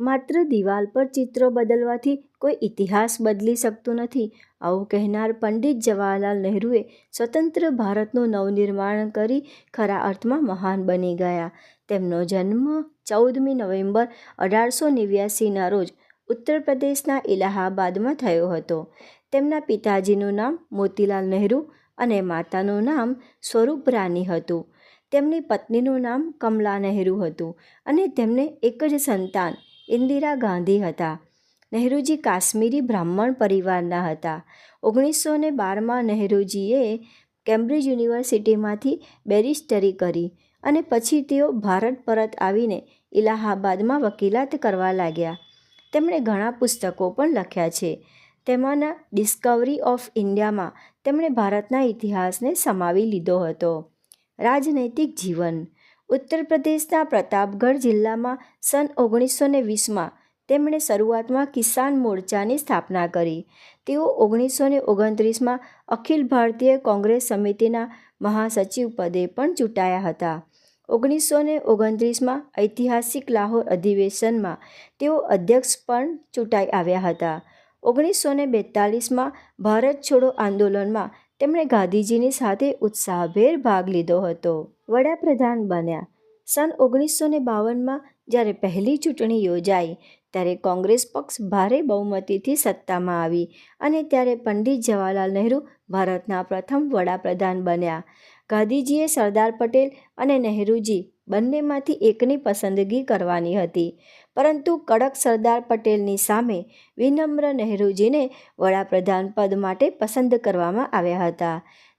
માત્ર દિવાલ પર ચિત્રો બદલવાથી કોઈ ઇતિહાસ બદલી શકતું નથી. આવું કહેનાર પંડિત જવાહરલાલ નહેરુએ સ્વતંત્ર ભારતનું નવનિર્માણ કરી ખરા અર્થમાં મહાન બની ગયા. તેમનો જન્મ ચૌદમી નવેમ્બર અઢારસો નેવ્યાસીના રોજ ઉત્તર પ્રદેશના ઇલાહાબાદમાં થયો હતો. તેમના પિતાજીનું નામ મોતીલાલ નહેરુ અને માતાનું નામ સ્વરૂપ રાની હતું. તેમની પત્નીનું નામ કમલા નહેરુ હતું અને તેમને એક જ સંતાન ઇન્દિરા ગાંધી હતા. નહેરુજી કાશ્મીરી બ્રાહ્મણ પરિવારના હતા. ઓગણીસો ને બારમાં નહેરુજીએ કેમ્બ્રિજ યુનિવર્સિટીમાંથી બેરિસ્ટરી કરી અને પછી તેઓ ભારત પરત આવીને ઇલાહાબાદમાં વકીલાત કરવા લાગ્યા. તેમણે ઘણા પુસ્તકો પણ લખ્યા છે. તેમાંના ડિસ્કવરી ઓફ ઇન્ડિયામાં તેમણે ભારતના ઇતિહાસને સમાવી લીધો હતો. રાજનૈતિક જીવન. ઉત્તર પ્રદેશના પ્રતાપગઢ જિલ્લામાં સન ઓગણીસો ને વીસમાં તેમણે શરૂઆતમાં કિસાન મોરચાની સ્થાપના કરી. તેઓ ઓગણીસો ને ઓગણત્રીસમાં અખિલ ભારતીય કોંગ્રેસ સમિતિના મહાસચિવ પદે પણ ચૂંટાયા હતા. ઓગણીસો ને ઓગણત્રીસમાં ઐતિહાસિક લાહોર અધિવેશનમાં તેઓ અધ્યક્ષ પણ ચૂંટાઈ આવ્યા હતા. ઓગણીસો ને બેતાલીસમાં ભારત છોડો આંદોલનમાં તેમણે ગાંધીજીની સાથે ઉત્સાહભેર ભાગ લીધો હતો. વડાપ્રધાન બન્યા. સન ઓગણીસો ને બાવનમાં જ્યારે પહેલી ચૂંટણી યોજાઈ, ત્યારે કોંગ્રેસ પક્ષ ભારે બહુમતીથી સત્તામાં આવી અને ત્યારે પંડિત જવાહરલાલ નહેરુ ભારતના પ્રથમ વડાપ્રધાન બન્યા. ગાંધીજીએ સરદાર પટેલ અને નહેરુજી બંનેમાંથી એકની પસંદગી કરવાની હતી. પરંતુ કડક સરદાર પટેલની સામે વિનમ્ર નહેરુજીને વડાપ્રધાન પદ માટે પસંદ કરવામાં આવ્યા હતા.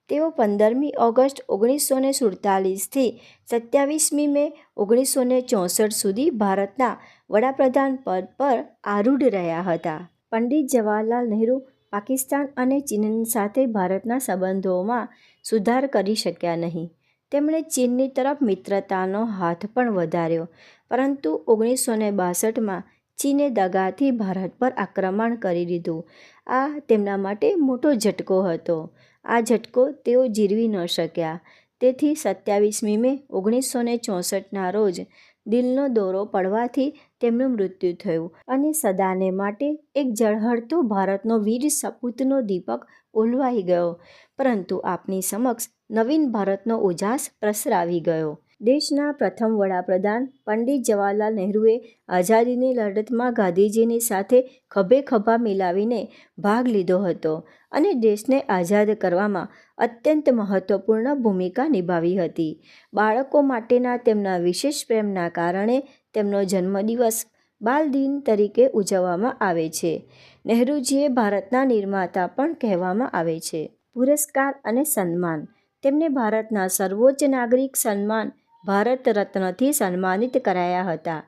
તેઓ પંદરમી ઓગસ્ટ ઓગણીસો ને સુડતાલીસથી સત્યાવીસમી મે ઓગણીસો ને ચોસઠ સુધી ભારતના વડાપ્રધાન પદ પર આરૂઢ રહ્યા હતા. પંડિત જવાહરલાલ નહેરુ પાકિસ્તાન અને ચીન સાથે ભારતના સંબંધોમાં સુધાર કરી શક્યા નહીં. તેમણે ચીનની તરફ મિત્રતાનો હાથ પણ વધાર્યો. પરંતુ ઓગણીસો ને બાસઠમાં ચીને દગાથી ભારત પર આક્રમણ કરી દીધું. આ તેમના માટે મોટો ઝટકો હતો. આ ઝટકો તેઓ જીરવી ન શક્યા. તેથી સત્યાવીસમી મે ઓગણીસો ને ચોસઠના રોજ દિલનો દોરો પડવાથી તેમનું મૃત્યુ થયું અને સદાને માટે એક ઝળહળતો ભારતનો વીર સપૂતનો દીપક ઓલવાઈ ગયો. પરંતુ આપની સમક્ષ નવીન ભારતનો ઉજાસ પ્રસરાવી ગયો. દેશના પ્રથમ વડાપ્રધાન પંડિત જવાહરલાલ નહેરુએ આઝાદીની લડતમાં ગાંધીજીની સાથે ખભે ખભા મિલાવીને ભાગ લીધો હતો અને દેશને આઝાદ કરવામાં અત્યંત મહત્વપૂર્ણ ભૂમિકા નિભાવી હતી. બાળકો માટેના તેમના વિશેષ પ્રેમના કારણે તેમનો જન્મદિવસ બાલ દિન તરીકે ઉજવવામાં આવે છે. નહેરુજીએ ભારતના નિર્માતા પણ કહેવામાં આવે છે. પુરસ્કાર અને સન્માન તેમને ભારતના સર્વોચ્ચ નાગરિક સન્માન, ભારત રત્નથી સન્માનિત કરાયા હતા.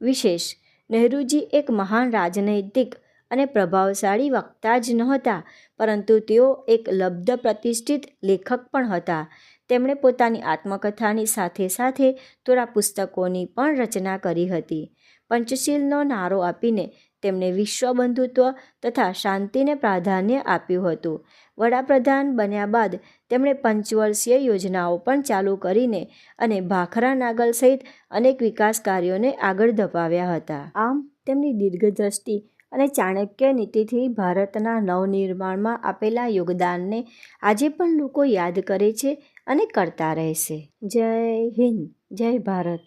વિશેષ, નહેરુજી એક મહાન રાજનૈતિક અને પ્રભાવશાળી વક્તા જ નહોતા, પરંતુ તેઓ એક લબ્ધ પ્રતિષ્ઠિત લેખક પણ હતા. તેમણે પોતાની આત્મકથાની સાથે સાથે થોડા પુસ્તકોની પણ રચના કરી હતી. પંચશીલનો નારો આપીને તેમણે વિશ્વ બંધુત્વ તથા શાંતિને પ્રાધાન્ય આપ્યું હતું. વડાપ્રધાન બન્યા બાદ તેમણે પંચવર્ષીય યોજનાઓ પણ ચાલુ કરીને અને ભાખરા નાગલ સહિત અનેક વિકાસ કાર્યોને આગળ ધપાવ્યા હતા. આમ, તેમની દીર્ઘદ્રષ્ટિ અને ચાણક્ય નીતિથી ભારતના નવનિર્માણમાં આપેલા યોગદાનને આજે પણ લોકો યાદ કરે છે અને કરતા રહેશે. જય હિન્દ, જય ભારત.